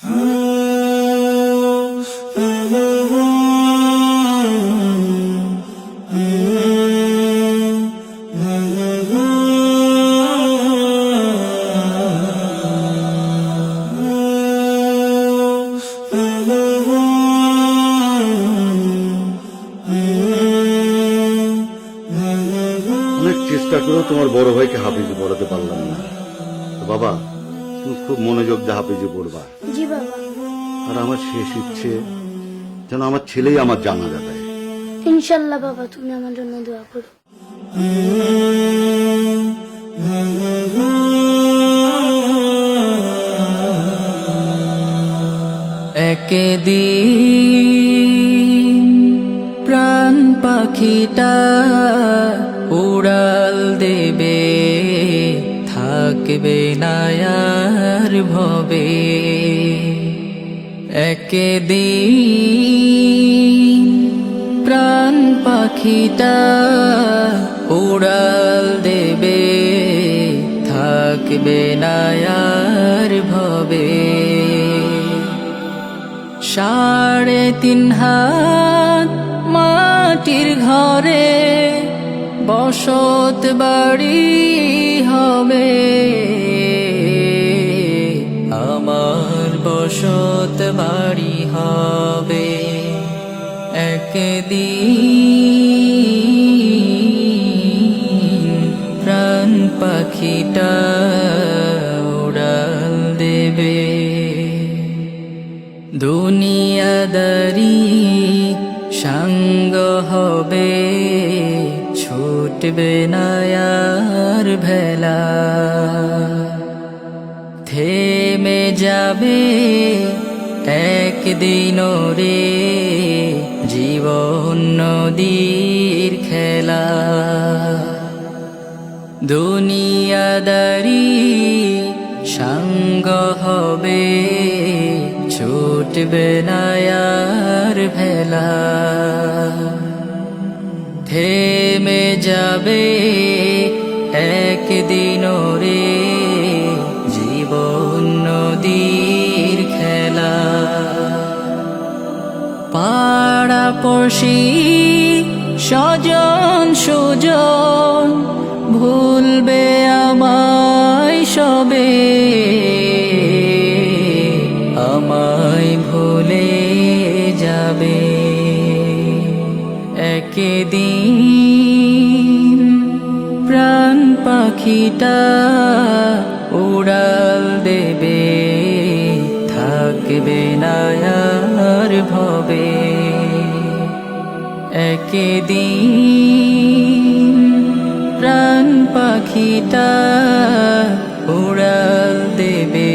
অনেক চেষ্টা করেও তোমার বড় ভাইকে হাফিজে পড়াতে পারলাম না। বাবা খুব মনোযোগ দিয়ে হাফিজে পড়বা। জি বাবা। আর আমার শেষ ইচ্ছে যেন আমার ছেলেই আমার জানাজা দেয়। ইনশাল্লাহ বাবা তুমি আমার জন্য দোয়া করো। একদিন প্রাণ পাখিটা উড়াল দেবে থাকবে নায়ার ভবে একদিন প্রাণ পাখিটা উড়াল দেবে, থাকবে নায়ার ভবে। সাড়ে তিন হাত মাটির ঘরে বসত বাড়ি হবে। বসত বাড়ি হবে একদিন প্রাণ পাখিটা উড়াল দেবে। দুনিয়াদারি সঙ্গ হবে ছুটবে নায়ার ভেলা। থেমে যাবে একদিন রে জীবন নদীর খেলা। দুনিয়াদারি সঙ্গ হবে, ছুটবে নায়ার ভেলা। থেমে যাবে একদিন রে নদীর খেলা। পাড়া পড়শি, স্বজন, সুজন, ভুলবে আমায় সবে। আমায় ভুলে যাবে। একদিন প্রাণ পাখিটা উড়াল দেবে থাকবে নায়ার ভবে একদিন প্রাণ পাখিটা উড়াল দেবে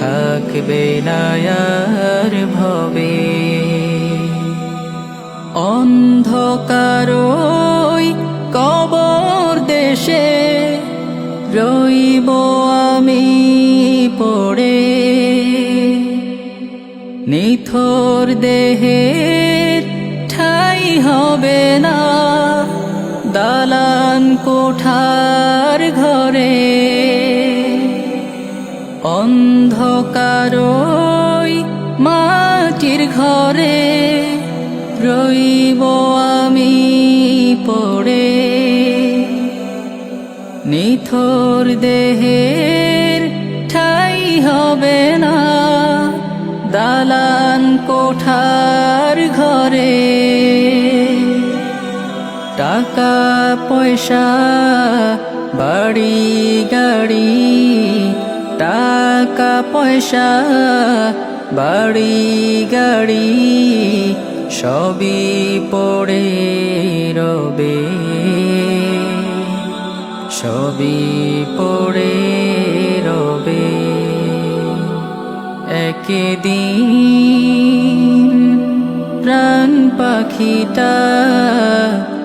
থাকবে নায়ার ভবে। অন্ধকারই নিথর দেহের ঠাই হবে না। দালান কোঠার ঘরে অন্ধকারই মাটির ঘরে রইব আমি পড়ে। নিথর দেহের দালান কোঠার ঘরে টাকা, পয়সা, বাড়ি, গাড়ি, টাকা, পয়সা, বাড়ি, গাড়ি সবই পড়ে রবে। সবই পড়ে একদিন প্রাণ পাখিটা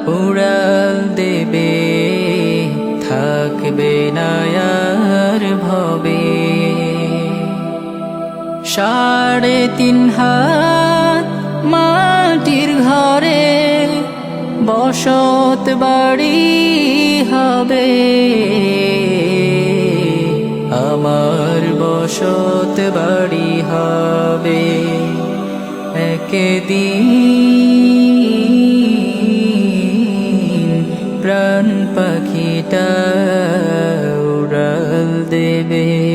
উড়াল দেবে, থাকবে নায়ার ভবে। সাড়ে তিন হাত মাটির ঘরে বসত বাড়ি হবে। তোমার বসত বাড়ি হবে একদিন প্রাণ পাখিটা উড়াল দেবে।